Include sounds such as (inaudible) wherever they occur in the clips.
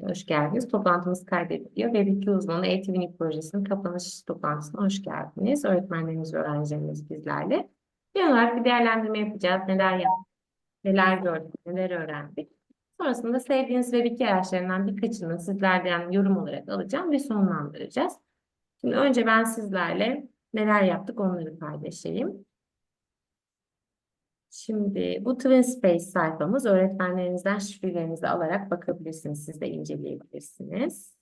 Hoş geldiniz. Toplantımız kaydediliyor. Web 2 uzmanı eğitim projesinin kapanış toplantısına hoş geldiniz. Öğretmenlerimiz öğrencilerimiz bizlerle. Bir olarak bir değerlendirme yapacağız. Neler yaptık, neler gördük, neler öğrendik. Sonrasında sevdiğiniz Web 2 araçlarından birkaçını sizlerden yorum olarak alacağım ve sonlandıracağız. Şimdi önce ben sizlerle neler yaptık onları paylaşayım. Şimdi bu Twin Space sayfamız öğretmenlerinizden şifrelerinizi alarak bakabilirsiniz. Siz de inceleyebilirsiniz.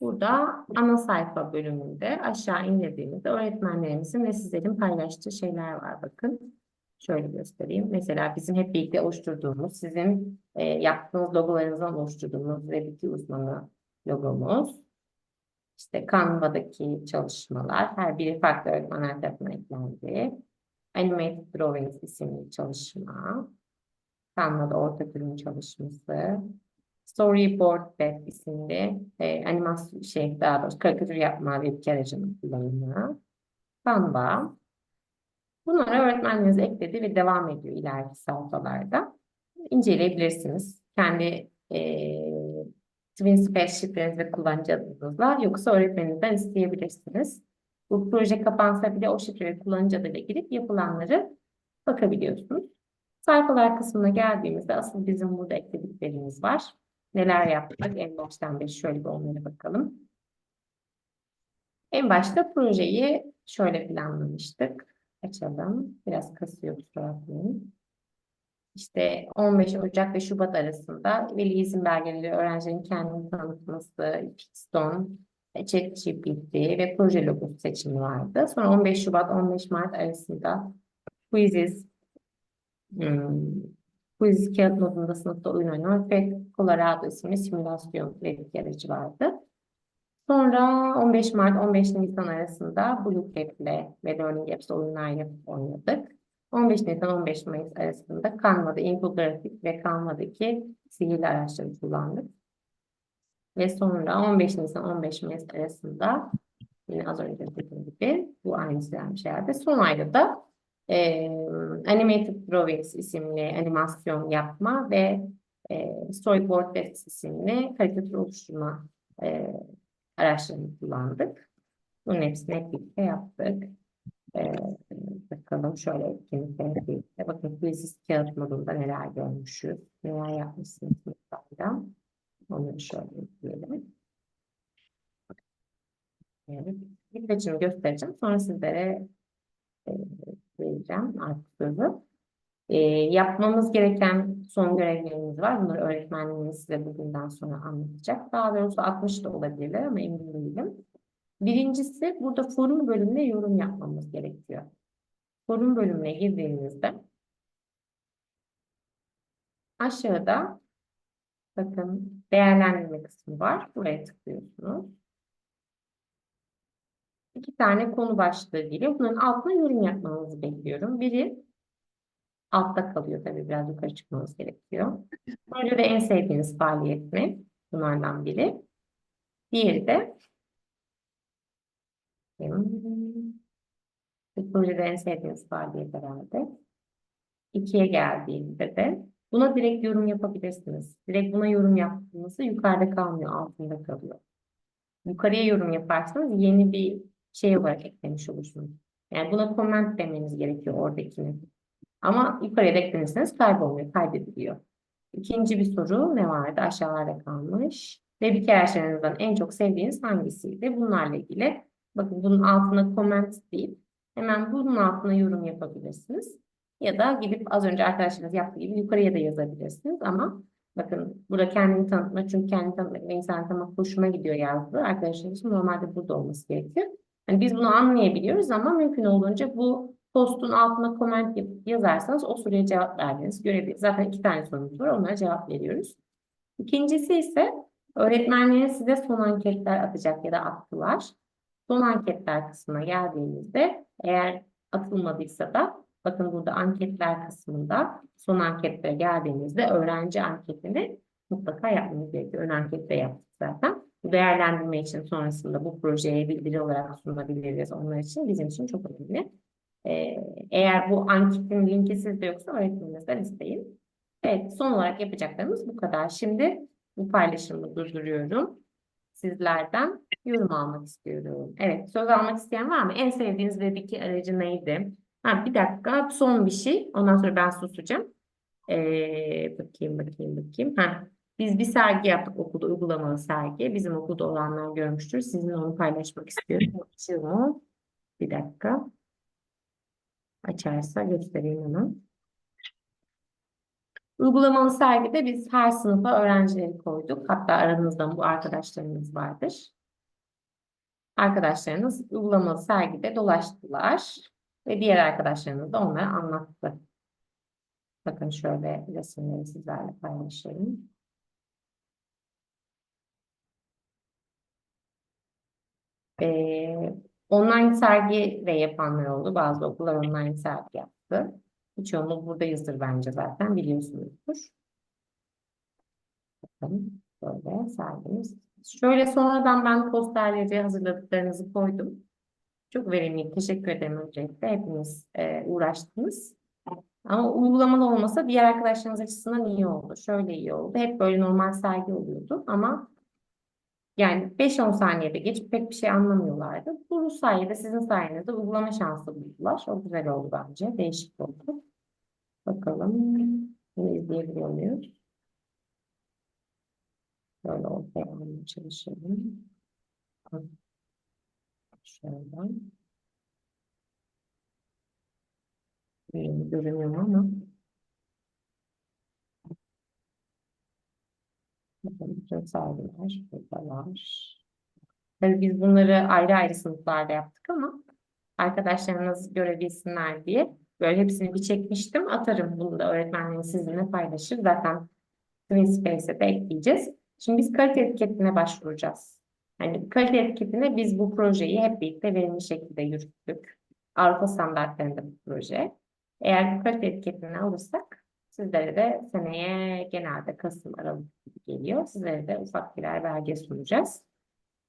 Burada ana sayfa bölümünde aşağı indirdiğinizde öğretmenlerimizin ve sizlerin paylaştığı şeyler var. Bakın şöyle göstereyim. Mesela bizim hep birlikte oluşturduğumuz, sizin e, yaptığınız logolarınızdan oluşturduğumuz Web2 uzmanı logomuz. İşte Canva'daki çalışmalar, her biri farklı öğretmenler tarafından eklendi. Animated Drawings isimli çalışma. Canva'da ortak ürün çalışması. Storyboard Web isimli e, animasyon şey daha doğrusu karikatür yapma web aracının kullanımı. Canva. Bunları öğretmenleriniz ekledi ve devam ediyor ileriki sayfalarda. İnceleyebilirsiniz. Kendi e, TwinSpace şifreniz ve yoksa öğretmeninizden isteyebilirsiniz. Bu proje kapansa bile o şifre kullanıcı adıyla girip yapılanları bakabiliyorsunuz. Sayfalar kısmına geldiğimizde asıl bizim burada eklediklerimiz var. Neler yaptık? En baştan beri şöyle bir onlara bakalım. En başta projeyi şöyle planlamıştık. Açalım. Biraz kasıyor kusura bakmayın. İşte 15 Ocak ve Şubat arasında veli izin belgeleri öğrencilerin kendini tanıtması, Pixton, ChatGPT ve proje logosu seçimi vardı. Sonra 15 Şubat 15 Mart arasında Quizzes hmm, Quiz kağıt modunda sınıfta oyun oynamak ve Colorado isimli simülasyon kredi aracı vardı. Sonra 15 Mart 15 Nisan arasında Blue Cap ile ve Learning Apps oyunlar yapıp oynadık. 15 Nisan 15 Mayıs arasında Canva'da infografik ve Canva'daki sihirli araçları kullandık. Ve sonra 15 Nisan 15 Mayıs arasında yine az önce dediğim gibi bu aynı süren şeylerde son ayda da e, Animated Drawings isimli animasyon yapma ve e, Storyboard Desk isimli karikatür oluşturma e, araçlarını kullandık. Bunun hepsini hep birlikte yaptık. E, bakalım şöyle etkinliklerine birlikte. Bakın quizzes kağıt modunda neler görmüşüz, neler yapmışsınız sınıflarda. Şöyle ekleyelim. Evet. Birkaçını göstereceğim. Sonra sizlere e, vereceğim artık sözü. E, yapmamız gereken son görevlerimiz var. Bunları öğretmenliğimiz size bugünden sonra anlatacak. Daha doğrusu 60 da olabilirler ama emin değilim. Birincisi burada forum bölümüne yorum yapmamız gerekiyor. Forum bölümüne girdiğinizde aşağıda bakın değerlendirme kısmı var. Buraya tıklıyorsunuz. İki tane konu başlığı geliyor. Bunların altına yorum yapmanızı bekliyorum. Biri altta kalıyor tabii biraz yukarı çıkmanız gerekiyor. Projede en sevdiğiniz faaliyet mi? Bunlardan biri. Diğeri de projede en sevdiğiniz faaliyet herhalde. İkiye geldiğinde de buna direkt yorum yapabilirsiniz. Direkt buna yorum yaptığınızda yukarıda kalmıyor, altında kalıyor. Yukarıya yorum yaparsanız yeni bir şey olarak eklemiş olursunuz. Yani buna comment demeniz gerekiyor oradakini. Ama yukarıya da eklenirseniz kaybolmuyor, kaydediliyor. İkinci bir soru ne vardı? Aşağılarda kalmış. Ve bir araçlarınızdan en çok sevdiğiniz hangisiydi? Bunlarla ilgili. Bakın bunun altına comment deyip hemen bunun altına yorum yapabilirsiniz. Ya da gidip az önce arkadaşlarınız yaptığı gibi yukarıya da yazabilirsiniz. Ama bakın burada kendini tanıtma çünkü kendini tanıtmak ve insan tanıtmak hoşuma gidiyor yazdı. Arkadaşlarımızın normalde burada olması gerekiyor. Yani biz bunu anlayabiliyoruz ama mümkün olduğunca bu postun altına comment yazarsanız o soruya cevap verdiğiniz görebilir. Zaten iki tane sorumuz var. Onlara cevap veriyoruz. İkincisi ise öğretmenlerin size son anketler atacak ya da attılar. Son anketler kısmına geldiğinizde eğer atılmadıysa da bakın burada anketler kısmında son anketlere geldiğinizde öğrenci anketini mutlaka yapmanız gerekiyor. Ön ankette yaptık zaten. Değerlendirme için sonrasında bu projeye bildiri olarak sunabiliriz onlar için. Bizim için çok önemli. Ee, eğer bu anketin linki sizde yoksa öğretmeninizden isteyin. Evet, son olarak yapacaklarımız bu kadar. Şimdi Bu paylaşımı durduruyorum. Sizlerden yorum almak istiyorum. Evet, söz almak isteyen var mı? En sevdiğiniz Web2 aracı neydi? Ha, bir dakika, son bir şey. Ondan sonra ben susacağım. Ee, bakayım, bakayım, bakayım. Ha, biz bir sergi yaptık okulda, uygulamalı sergi. Bizim okulda olanlar görmüştür. Sizinle onu paylaşmak istiyorum. (laughs) O. Bir dakika. Açarsa göstereyim hemen. Uygulamalı sergide biz her sınıfa öğrencileri koyduk. Hatta aranızda bu arkadaşlarımız vardır. Arkadaşlarınız uygulamalı sergide dolaştılar ve diğer arkadaşlarımız da onlara anlattı. Bakın şöyle resimleri sizlerle paylaşayım. Ee, online sergi de yapanlar oldu. Bazı okullar online sergi yaptı. Birçoğumuz buradayızdır bence zaten biliyorsunuzdur. Bakın böyle sergimiz. Şöyle sonradan ben posterleri hazırladıklarınızı koydum. Çok verimli. Teşekkür ederim öncelikle. Hepiniz e, uğraştınız. Ama uygulamalı olmasa diğer arkadaşlarınız açısından iyi oldu. Şöyle iyi oldu. Hep böyle normal sergi oluyordu ama yani 5-10 saniyede geçip pek bir şey anlamıyorlardı. Bu sayede sizin sayenizde uygulama şansı buldular. O güzel oldu bence. Değişik oldu. Bakalım. Bunu izleyebiliyor muyuz? Böyle almaya çalışalım. Şöyle. Benim görünüyor ama. Bakın bütün sergiler burada. Tabii biz bunları ayrı ayrı sınıflarda yaptık ama arkadaşlarınız görebilsinler diye böyle hepsini bir çekmiştim. Atarım bunu da öğretmenleriniz sizinle paylaşır. Zaten TwinSpace'e de ekleyeceğiz. Şimdi biz kalite etiketine başvuracağız. Yani kalite etiketine biz bu projeyi hep birlikte verimli şekilde yürüttük. Avrupa standartlarında bu proje. Eğer kalite etiketini alırsak sizlere de seneye genelde Kasım Aralık geliyor. Sizlere de ufak birer belge sunacağız.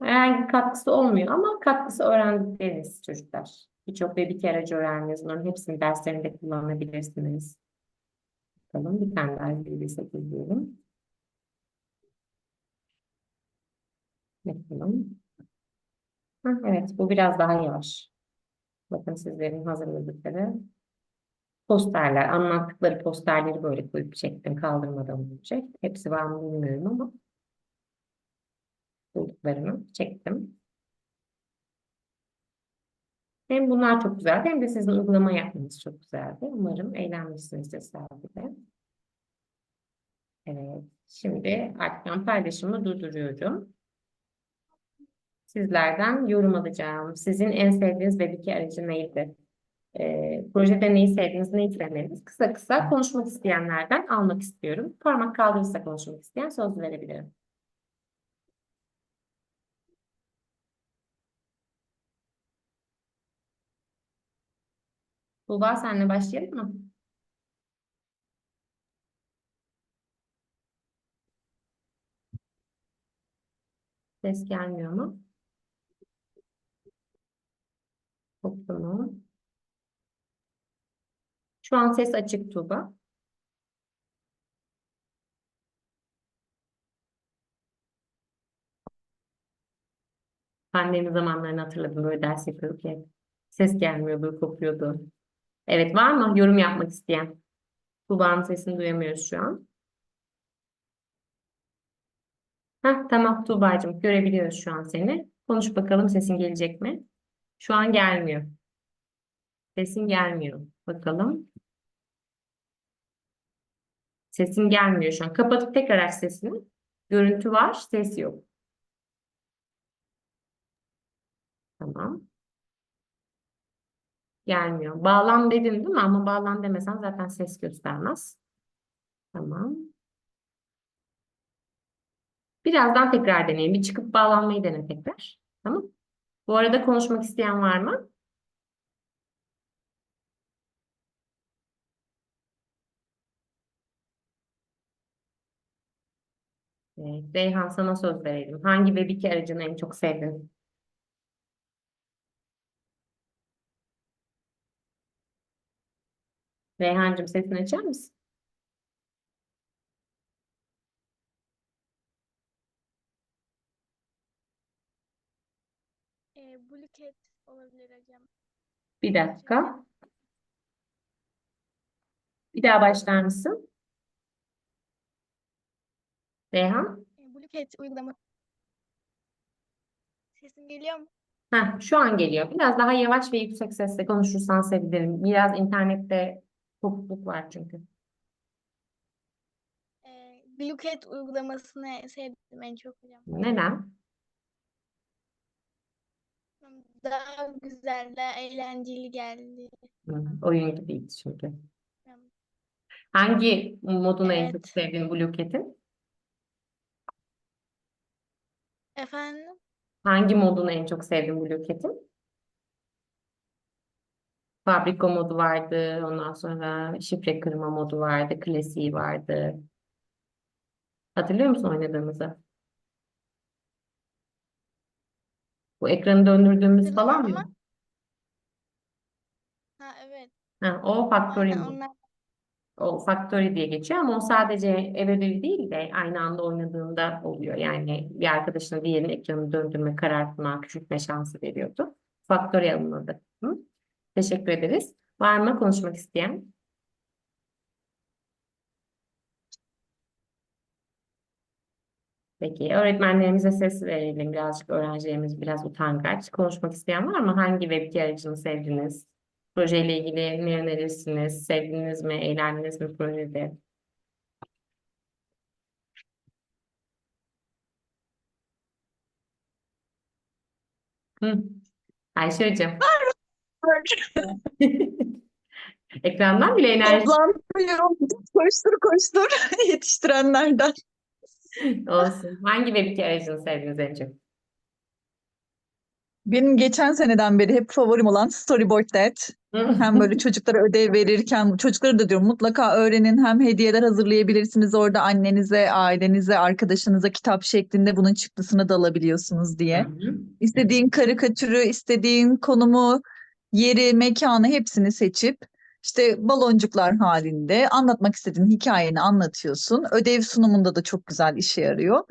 Herhangi bir katkısı olmuyor ama katkısı öğrendikleriniz çocuklar. Birçok ve bir aracı öğrendiniz. Bunların hepsini derslerinde kullanabilirsiniz. Bakalım bir tane daha ilgili diyelim. Bakalım. Evet bu biraz daha yavaş. Bakın sizlerin hazırladıkları posterler, anlattıkları posterleri böyle koyup çektim kaldırmadan önce. Hepsi var mı bilmiyorum ama bulduklarını çektim. Hem bunlar çok güzeldi hem de sizin uygulama yapmanız çok güzeldi. Umarım eğlenmişsinizdir sergide. Evet. Şimdi artık ben paylaşımı durduruyorum. Sizlerden yorum alacağım. Sizin en sevdiğiniz Web2 aracı neydi? Ee, projede neyi sevdiniz, neyi sevmediniz? Kısa kısa konuşmak isteyenlerden almak istiyorum. Parmak kaldırırsa konuşmak isteyen söz verebilirim. Tuğba senle başlayalım mı? Ses gelmiyor mu? Mu? Şu an ses açık Tuğba. Pandemi zamanlarını hatırladım. Böyle ders yapıyorduk ya. Ses gelmiyordu, kopuyordu. Evet, var mı yorum yapmak isteyen? Tuğba'nın sesini duyamıyoruz şu an. Heh, tamam Tuğba'cığım görebiliyoruz şu an seni. Konuş bakalım sesin gelecek mi? Şu an gelmiyor. Sesin gelmiyor. Bakalım. Sesin gelmiyor şu an. Kapatıp tekrar aç sesini. Görüntü var, ses yok. Tamam. Gelmiyor. Bağlan dedin değil mi? Ama bağlan demesen zaten ses göstermez. Tamam. Birazdan tekrar deneyin. Bir çıkıp bağlanmayı dene tekrar. Tamam. Bu arada konuşmak isteyen var mı? Evet, Reyhan sana söz verelim. Hangi Web2 aracını en çok sevdin? Reyhancığım sesini açar mısın? E, Blue Cat olabilir hocam. Bir dakika. Bir daha başlar mısın? Reyhan? Blue Cat uygulaması. Sesim geliyor mu? Heh, şu an geliyor. Biraz daha yavaş ve yüksek sesle konuşursan sevinirim. Biraz internette kopukluk var çünkü. E, Blue Cat uygulamasını sevdim en çok hocam. Neden? Daha güzel, daha eğlenceli geldi. Hı, oyun gibiydi çünkü. Hangi modunu en çok Evet. sevdin Blue Cat'in? Efendim? Hangi modunu en çok sevdin Blue Cat'in? Fabrika modu vardı, ondan sonra şifre kırma modu vardı, klasiği vardı. Hatırlıyor musun oynadığımızı? Bu ekranı döndürdüğümüz falan mı? Ha evet. Ha, o Factory Aynen onlar. O Factory diye geçiyor ama o sadece ev ödevi değil de aynı anda oynadığında oluyor. Yani bir arkadaşına diğerinin ekranı döndürme, karartma, küçültme şansı veriyordu. Factory alınmadı. Hı? Teşekkür ederiz. Var mı konuşmak isteyen? Peki, öğretmenlerimize ses verelim. Birazcık öğrencilerimiz biraz utangaç. Konuşmak isteyen var mı? Hangi web aracını sevdiniz? Projeyle ilgili ne önerirsiniz? Sevdiniz mi? Eğlendiniz mi projede? Hı. Ayşe hocam. (laughs) Ekrandan bile enerji Toplanmıyorum. Koştur koştur (laughs) yetiştirenlerden. (laughs) olsun. Hangi web aracını sevdiniz en çok? Benim geçen seneden beri hep favorim olan Storyboard Dad. (laughs) Hem böyle çocuklara ödev verirken çocuklara da diyorum mutlaka öğrenin hem hediyeler hazırlayabilirsiniz orada annenize, ailenize, arkadaşınıza kitap şeklinde bunun çıktısını da alabiliyorsunuz diye. İstediğin karikatürü, istediğin konumu, yeri, mekanı hepsini seçip işte baloncuklar halinde anlatmak istediğin hikayeni anlatıyorsun. Ödev sunumunda da çok güzel işe yarıyor.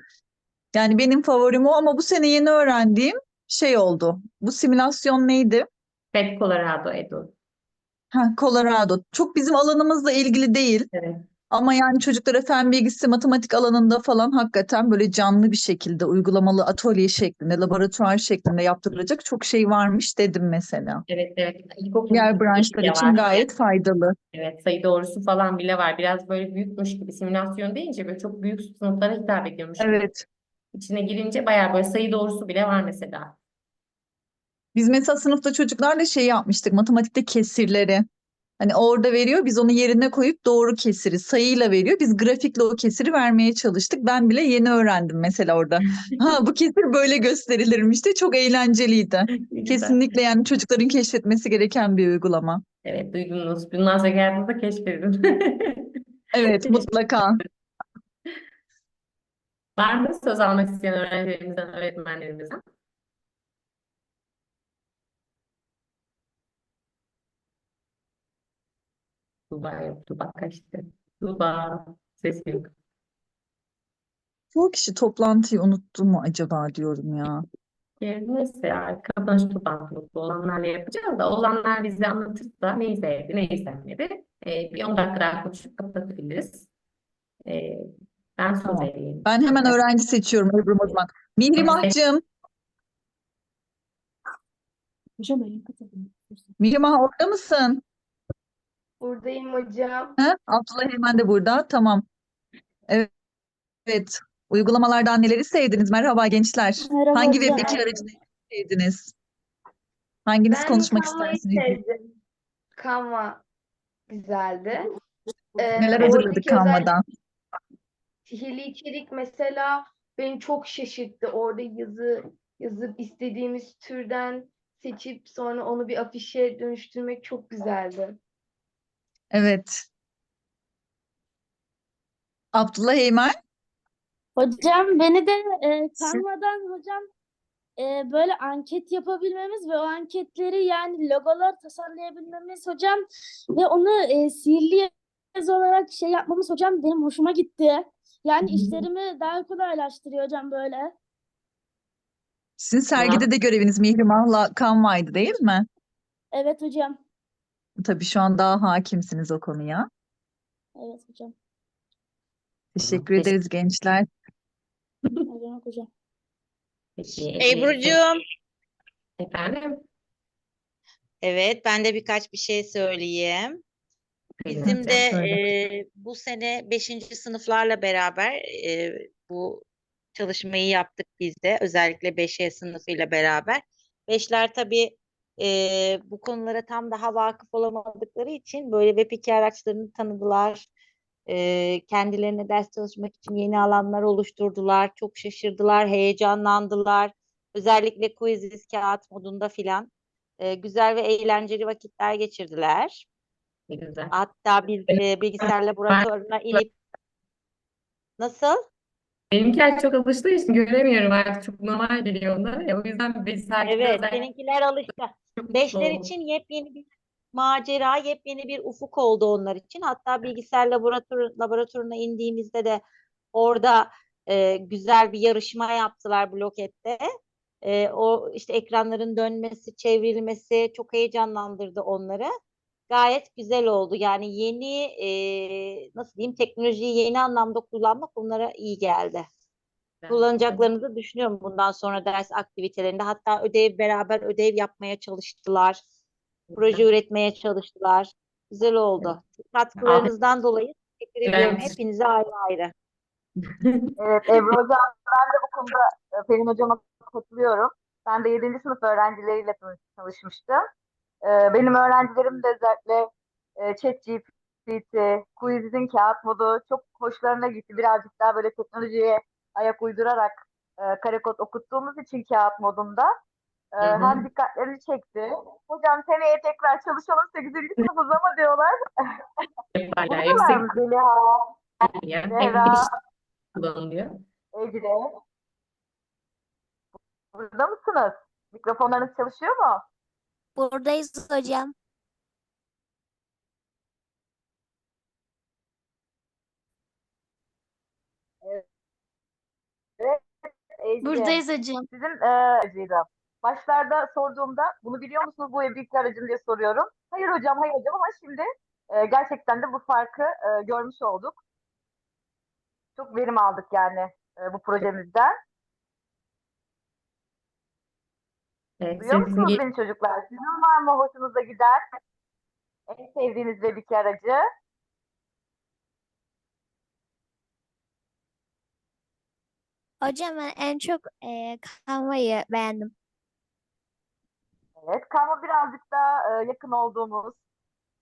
Yani benim favorim o ama bu sene yeni öğrendiğim şey oldu. Bu simülasyon neydi? Fed Colorado Edu. Ha, Colorado. Çok bizim alanımızla ilgili değil. Evet. Ama yani çocuklara fen bilgisi, matematik alanında falan hakikaten böyle canlı bir şekilde uygulamalı atölye şeklinde, laboratuvar şeklinde yaptırılacak çok şey varmış dedim mesela. Evet, evet. İlkokul Diğer branşlar için var. gayet faydalı. Evet, sayı doğrusu falan bile var. Biraz böyle büyükmüş gibi simülasyon deyince böyle çok büyük sınıflara hitap ediyormuş. Evet. İçine girince bayağı böyle sayı doğrusu bile var mesela. Biz mesela sınıfta çocuklarla şey yapmıştık, matematikte kesirleri. Hani orada veriyor, biz onu yerine koyup doğru kesiri sayıyla veriyor. Biz grafikle o kesiri vermeye çalıştık. Ben bile yeni öğrendim mesela orada. (laughs) Ha bu kesir böyle gösterilirmiş de çok eğlenceliydi. Kesinlikle yani çocukların keşfetmesi gereken bir uygulama. Evet, duydunuz. Bundan sonra geldiğinizde keşfedin. (laughs) Evet, mutlaka. Var mı söz almak isteyen öğrencilerimizden, öğretmenlerimizden? Tuğba yok. Tuğba kaçtı. Tuğba. Ses yok. Çoğu kişi toplantıyı unuttu mu acaba diyorum ya. Neyse ya kapanış toplantımız olanlarla yapacağız da olanlar bize anlatırsa neyi sevdi, neyi sevmedi. Ee, bir 10 dakika daha konuşup kapatabiliriz. Ee, ben söz Tamam. vereyim. Ben hemen öğrenci seçiyorum Ebru o zaman. Mihrimah'cığım, Hocam ayın katılın. Mihrimah orada mısın? Buradayım hocam. Ha? Abdullah hemen de burada. Tamam. Evet. Evet. Uygulamalardan neleri sevdiniz? Merhaba gençler. Merhaba Hangi hocam. webdeki aracını sevdiniz? Hanginiz Ben konuşmak Canva'yı istersiniz? sevdim. Canva güzeldi. Ee, Neler oradaki hazırladık Canva'dan? Sihirli içerik mesela beni çok şaşırttı. Orada yazı yazıp istediğimiz türden seçip sonra onu bir afişe dönüştürmek çok güzeldi. Evet. Abdullah Eymen. Hocam beni de e, Canva'dan hocam e, böyle anket yapabilmemiz ve o anketleri yani logolar tasarlayabilmemiz hocam ve onu e, sihirli yazı olarak şey yapmamız hocam benim hoşuma gitti. Yani işlerimi daha kolaylaştırıyor hocam böyle. Sizin sergide de göreviniz Mihrimah'la Canva'ydı değil mi? Evet hocam. Tabii şu an daha hakimsiniz o konuya. Evet hocam. Teşekkür Teşekkür- ederiz gençler. Ne demek hocam. Peki, Ebru'cuğum, Efendim? evet ben de birkaç bir şey söyleyeyim. Bizim de söyle. e, bu sene 5. sınıflarla beraber e, bu çalışmayı yaptık biz de. Özellikle 5E sınıfıyla beraber. Beşler tabii e, bu konulara tam daha vakıf olamadıkları için böyle web 2 araçlarını tanıdılar. E, kendilerine ders çalışmak için yeni alanlar oluşturdular. Çok şaşırdılar, heyecanlandılar. Özellikle quiz kağıt modunda filan e, güzel ve eğlenceli vakitler geçirdiler. Güzel. Hatta biz e, bilgisayar laboratuvarına inip nasıl? Benimkiler çok alıştığı için göremiyorum artık. Çok normal geliyor onlara. ya. O yüzden bir sergide Evet, özellikle seninkiler alıştı. çok mutlu Beşler oldum. için yepyeni bir macera, yepyeni bir ufuk oldu onlar için. Hatta bilgisayar laboratuvarı, laboratuvarına indiğimizde de orada e, güzel bir yarışma yaptılar Bloket'te. E, o işte ekranların dönmesi, çevrilmesi çok heyecanlandırdı onları. Gayet güzel oldu. Yani yeni e, nasıl diyeyim teknolojiyi yeni anlamda kullanmak onlara iyi geldi. Kullanacaklarını da düşünüyorum bundan sonra ders aktivitelerinde. Hatta ödev beraber ödev yapmaya çalıştılar. Proje üretmeye çalıştılar. Güzel oldu. Katkılarınızdan dolayı teşekkür ediyorum Evet. hepinize ayrı ayrı. (laughs) Evet Ebru Hocam ben de bu konuda e, Pelin Hocam'a katılıyorum. Ben de 7. sınıf öğrencileriyle tanış- çalışmıştım. E, Benim öğrencilerim de özellikle e, ChatGPT, Quiziz'in kağıt modu çok hoşlarına gitti. Birazcık daha böyle teknolojiye ayak uydurarak e, kare kod okuttuğumuz için kağıt modunda e, Hı hı. hem dikkatlerini çekti. Hocam seneye tekrar çalışalım 8. sınıfız ama diyorlar. Buradalar Yüksek Zeliha, Zehra, kullanılıyor. Burada mısınız? Mikrofonlarınız çalışıyor mu? Buradayız hocam. Ece, Buradayız hocam. Sizin e. Başlarda sorduğumda bunu biliyor musunuz bu e-bilgi aracını diye soruyorum. Hayır hocam, hayır hocam ama şimdi e, gerçekten de bu farkı e, görmüş olduk. Çok verim aldık yani e, bu projemizden. Evet, Duyuyor musunuz gel- beni çocuklar? Sizin var mı hoşunuza giden en sevdiğiniz e-bilgi aracı? Hocam ben en çok e, Canva'yı beğendim. Evet, Canva birazcık daha e, yakın olduğumuz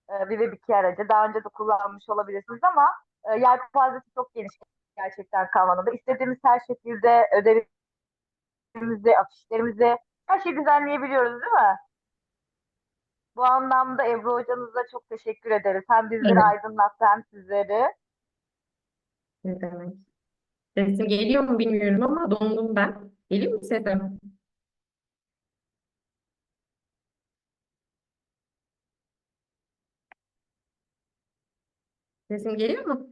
e, bir web iki aracı. Daha önce de kullanmış olabilirsiniz ama e, yelpazesi çok geniş gerçekten Canva'nın da. İstediğimiz her şekilde ödevimizi, afişlerimizi her şeyi düzenleyebiliyoruz değil mi? Bu anlamda Ebru hocanıza çok teşekkür ederiz. Hem bizleri Evet. aydınlattı hem sizleri. Ne demek? Sesim geliyor mu bilmiyorum ama dondum ben. Geliyor mu sesim? Sesim geliyor mu?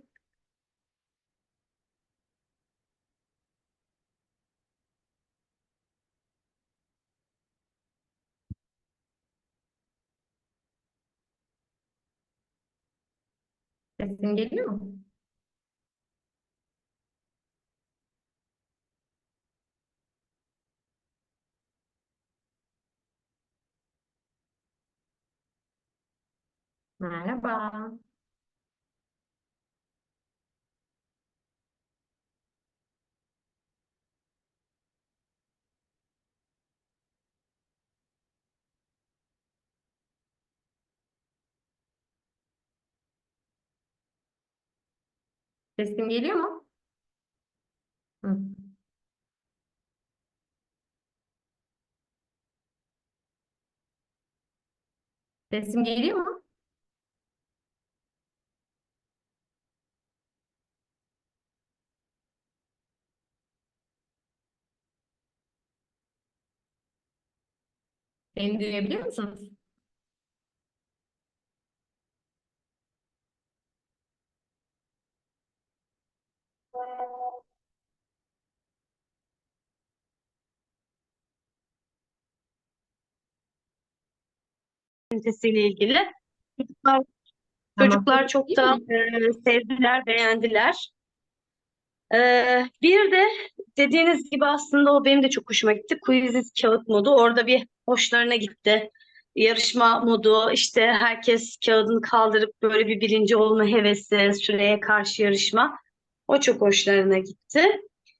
Sesim geliyor mu? Merhaba. Sesim geliyor mu? Hı. Sesim geliyor mu? Beni duyabiliyor musunuz? Aktivitesiyle ilgili. Çocuklar, Tamam. çocuklar çok da e, sevdiler, beğendiler. Ee, bir de dediğiniz gibi aslında o benim de çok hoşuma gitti. Quizzes kağıt modu orada bir hoşlarına gitti. Yarışma modu işte herkes kağıdını kaldırıp böyle bir birinci olma hevesi, süreye karşı yarışma. O çok hoşlarına gitti.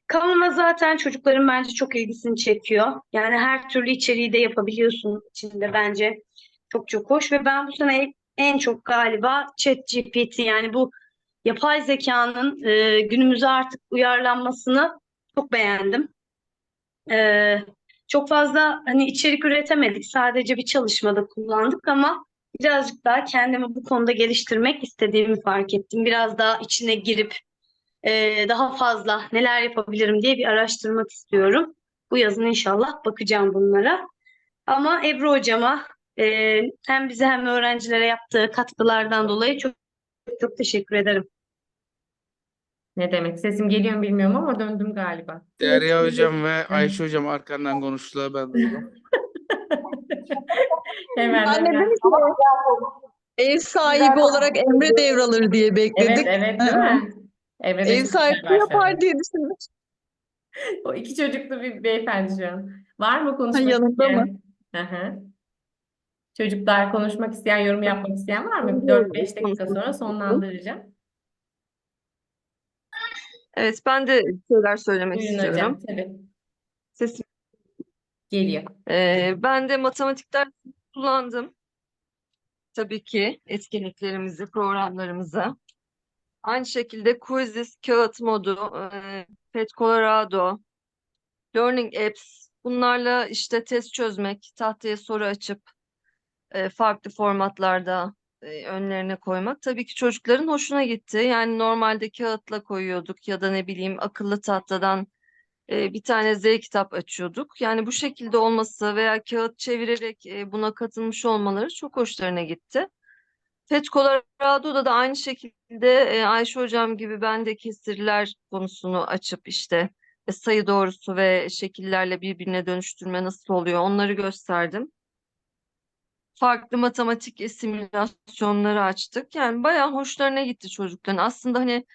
Kanalına zaten çocukların bence çok ilgisini çekiyor. Yani her türlü içeriği de yapabiliyorsun içinde bence. Çok çok hoş ve ben bu sene en çok galiba ChatGPT yani bu yapay zekanın e, günümüze artık uyarlanmasını çok beğendim. E, çok fazla hani içerik üretemedik. Sadece bir çalışmada kullandık ama birazcık daha kendimi bu konuda geliştirmek istediğimi fark ettim. Biraz daha içine girip e, daha fazla neler yapabilirim diye bir araştırmak istiyorum. Bu yazın inşallah bakacağım bunlara. Ama Ebru hocama e, hem bize hem öğrencilere yaptığı katkılardan dolayı çok çok teşekkür ederim. Ne demek? Sesim geliyor mu bilmiyorum ama döndüm galiba. Derya hocam ve Ayşe hocam arkandan konuştular ben duydum. (laughs) Hemen Anne hemen. demiş ki ev sahibi olarak Emre devralır diye Evet, bekledik. evet değil mi? Emre de Ev çok sahibi güzel yapar diye düşünmüş. O iki çocuklu bir beyefendi şu an. Var mı konuşmak yanında mı? isteyen? Hı hı. Çocuklar konuşmak isteyen, yorum yapmak isteyen var mı? 4-5 dakika sonra sonlandıracağım. Evet, ben de şeyler söylemek Buyurun istiyorum. hocam. Tabii. Sesim. Geliyor. Ee, ben de matematik dersi kullandım. Tabii ki etkinliklerimizi, programlarımızı. Aynı şekilde Quizzes, kağıt modu, e, Pet Colorado, Learning Apps. Bunlarla işte test çözmek, tahtaya soru açıp e, farklı formatlarda e, önlerine koymak. Tabii ki çocukların hoşuna gitti. Yani normalde kağıtla koyuyorduk ya da ne bileyim akıllı tahtadan e, bir tane Z kitap açıyorduk. Yani bu şekilde olması veya kağıt çevirerek e, buna katılmış olmaları çok hoşlarına gitti. FET Colorado'da da aynı şekilde e, Ayşe hocam gibi ben de kesirler konusunu açıp işte e, sayı doğrusu ve şekillerle birbirine dönüştürme nasıl oluyor onları gösterdim. Farklı matematik simülasyonları açtık. Yani bayağı hoşlarına gitti çocukların. Aslında hani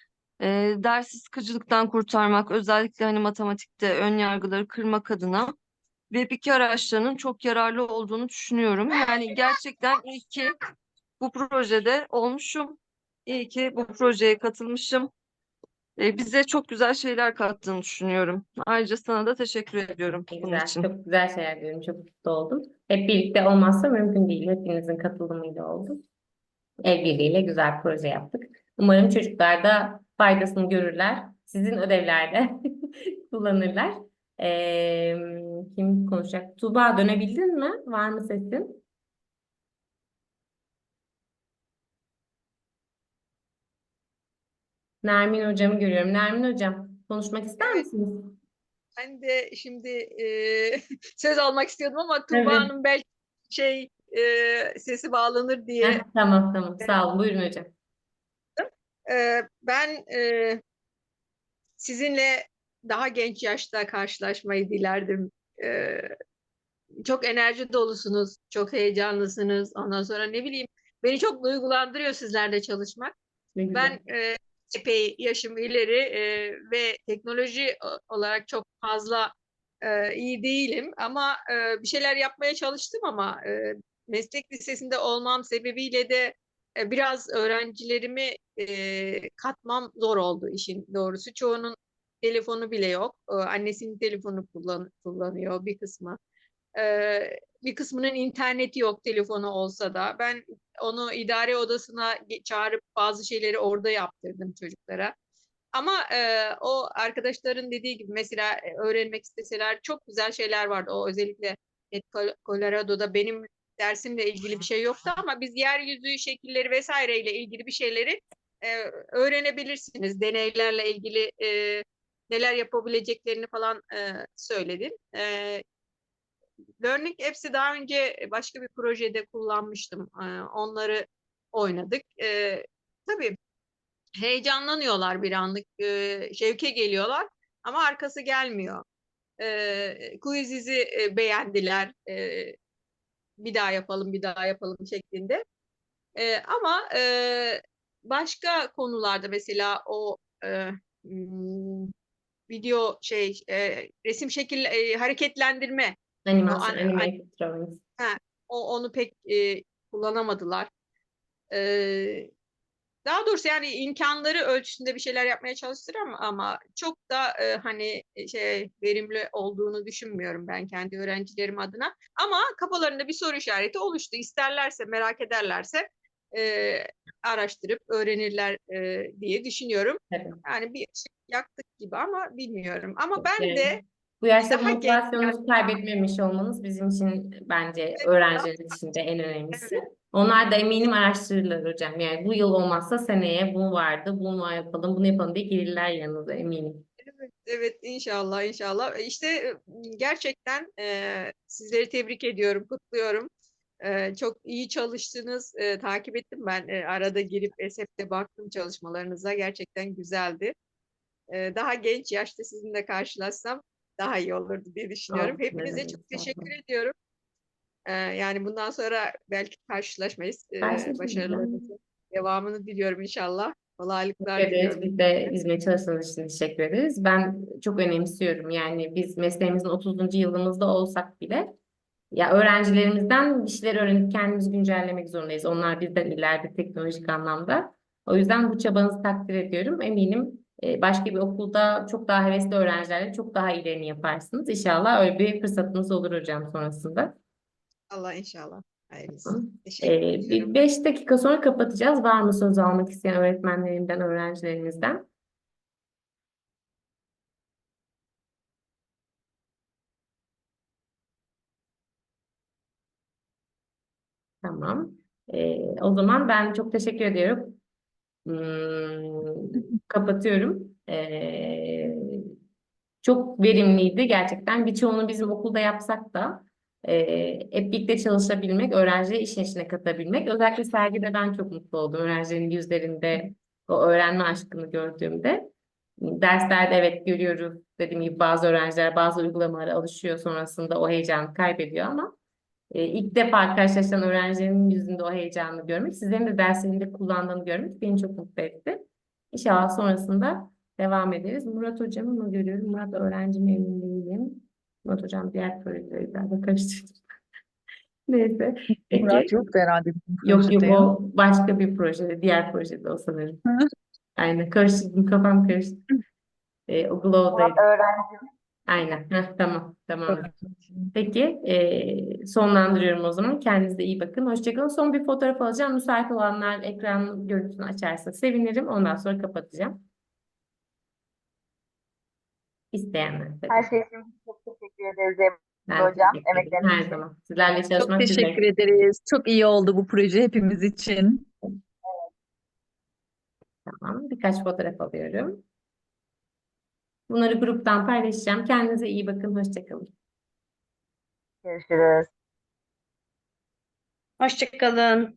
e, dersi sıkıcılıktan kurtarmak, özellikle hani matematikte ön yargıları kırmak adına Web2 araçlarının çok yararlı olduğunu düşünüyorum. Yani gerçekten iyi ki bu projede olmuşum. İyi ki bu projeye katılmışım. E, bize çok güzel şeyler kattığını düşünüyorum. Ayrıca sana da teşekkür ediyorum Ne bunun güzel, için. çok güzel şeyler diyorum. Çok mutlu oldum. Hep birlikte olmazsa mümkün değil. Hepinizin katılımıyla oldu. El birliğiyle güzel proje yaptık. Umarım çocuklar da faydasını görürler. Sizin ödevlerde (laughs) kullanırlar. Ee, kim konuşacak? Tuğba dönebildin mi? Var mı sesin? Nermin hocamı görüyorum. Nermin hocam konuşmak ister misiniz? Ben de şimdi e, (laughs) söz almak istiyordum ama Evet. Tuğba Hanım belki şey e, sesi bağlanır diye. Heh, tamam tamam. Sağ olun. Buyurun hocam. E, ben e, sizinle daha genç yaşta karşılaşmayı dilerdim. E, çok enerji dolusunuz, çok heyecanlısınız. Ondan sonra ne bileyim beni çok duygulandırıyor sizlerle çalışmak. Ben e, epey yaşım ileri e, ve teknoloji o- olarak çok fazla e, iyi değilim ama e, bir şeyler yapmaya çalıştım ama e, meslek lisesinde olmam sebebiyle de e, biraz öğrencilerimi e, katmam zor oldu işin doğrusu. Çoğunun telefonu bile yok. E, annesinin telefonu kullan, kullanıyor bir kısmı. E, bir kısmının interneti yok telefonu olsa da. Ben onu idare odasına çağırıp bazı şeyleri orada yaptırdım çocuklara. Ama e, o arkadaşların dediği gibi mesela e, öğrenmek isteseler çok güzel şeyler vardı. O özellikle Colorado'da benim dersimle ilgili bir şey yoktu ama biz yeryüzü şekilleri vesaireyle ilgili bir şeyleri e, öğrenebilirsiniz. Deneylerle ilgili e, neler yapabileceklerini falan e, söyledim. E, Learning Apps'i daha önce başka bir projede kullanmıştım. E, onları oynadık. E, tabii heyecanlanıyorlar bir anlık, e, şevke geliyorlar ama arkası gelmiyor. E, Quiziz'i e, beğendiler. E, bir daha yapalım, bir daha yapalım şeklinde. E, ama e, başka konularda mesela o e, hmm, video şey e, resim şekil e, hareketlendirme Animasyon, an- animated drawings. o onu pek e, kullanamadılar. Ee, daha doğrusu yani imkanları ölçüsünde bir şeyler yapmaya çalıştılar ama, ama çok da e, hani şey verimli olduğunu düşünmüyorum ben kendi öğrencilerim adına. Ama kafalarında bir soru işareti oluştu. İsterlerse, merak ederlerse e, araştırıp öğrenirler e, diye düşünüyorum. Tabii. Yani bir ışık yaktık gibi ama bilmiyorum. Ama ben de bu yaşta daha motivasyonunuzu kaybetmemiş olmanız bizim için bence öğrenciler için de en önemlisi. Onlar da eminim araştırırlar hocam. Yani bu yıl olmazsa seneye bu vardı, bunu yapalım, bunu yapalım diye gelirler yanınıza eminim. Evet, evet inşallah inşallah. İşte e, gerçekten e, sizleri tebrik ediyorum, kutluyorum. E, çok iyi çalıştınız. E, takip ettim ben. E, arada girip ESEP'te baktım çalışmalarınıza. Gerçekten güzeldi. E, daha genç yaşta sizinle karşılaşsam daha iyi olurdu diye düşünüyorum. Ah, Hepinize evet, çok teşekkür estağfurullah. ediyorum. E, yani bundan sonra belki karşılaşmayız. E, Karşılaşırız, başarılarınızın devamını diliyorum inşallah. Kolaylıklar Evet, diliyorum. biz de bizimle çalıştığınız için teşekkür ederiz. Ben çok önemsiyorum. Yani biz mesleğimizin 30. yılımızda olsak bile ya öğrencilerimizden bir şeyler öğrenip kendimizi güncellemek zorundayız. Onlar bizden ileride teknolojik anlamda. O yüzden bu çabanızı takdir ediyorum. Eminim başka bir okulda çok daha hevesli öğrencilerle çok daha ilerini yaparsınız. İnşallah öyle bir fırsatınız olur hocam sonrasında. Allah inşallah. Hayırlısı. Ee, beş dakika sonra kapatacağız. Var mı söz almak isteyen öğretmenlerimden, öğrencilerimizden? Tamam. Ee, o zaman ben çok teşekkür ediyorum. Hmm, kapatıyorum. Ee, çok verimliydi gerçekten. Birçoğunu bizim okulda yapsak da e, hep birlikte çalışabilmek, öğrencileri işin içine katabilmek. Özellikle sergide ben çok mutlu oldum. Öğrencilerin yüzlerinde o öğrenme aşkını gördüğümde. Derslerde evet görüyoruz. Dediğim gibi bazı öğrenciler bazı uygulamalara alışıyor sonrasında o heyecanı kaybediyor ama e, ilk defa karşılaşan öğrencilerin yüzünde o heyecanı görmek, sizlerin de derslerinde kullandığını görmek beni çok mutlu etti. İnşallah sonrasında devam ederiz. Murat hocamı mı görüyorum? Murat öğrenci mi emin değilim. Murat hocam diğer projeleri de karıştırdım. (laughs) Neyse. Murat yoktu herhalde bizim Yok yok o başka bir projede, diğer projede o sanırım. Aynen karıştırdım, kafam karıştı. E, o Glow'daydı. Murat öğrencim. Aynen. Heh, tamam, tamam. Peki, e, sonlandırıyorum o zaman. Kendinize iyi bakın. Hoşçakalın. Son bir fotoğraf alacağım. Müsait olanlar ekran görüntüsünü açarsa sevinirim. Ondan sonra kapatacağım. İsteyenler tabii. Her şey için çok teşekkür ederiz Ebru Ben hocam. teşekkür ederim. Emekleriniz Her zaman. Sizlerle Çok çalışmak bir teşekkür zevk. ederiz. Çok iyi oldu bu proje hepimiz için. Tamam. Birkaç fotoğraf alıyorum. Bunları gruptan paylaşacağım. Kendinize iyi bakın. Hoşçakalın. Görüşürüz. Hoşçakalın.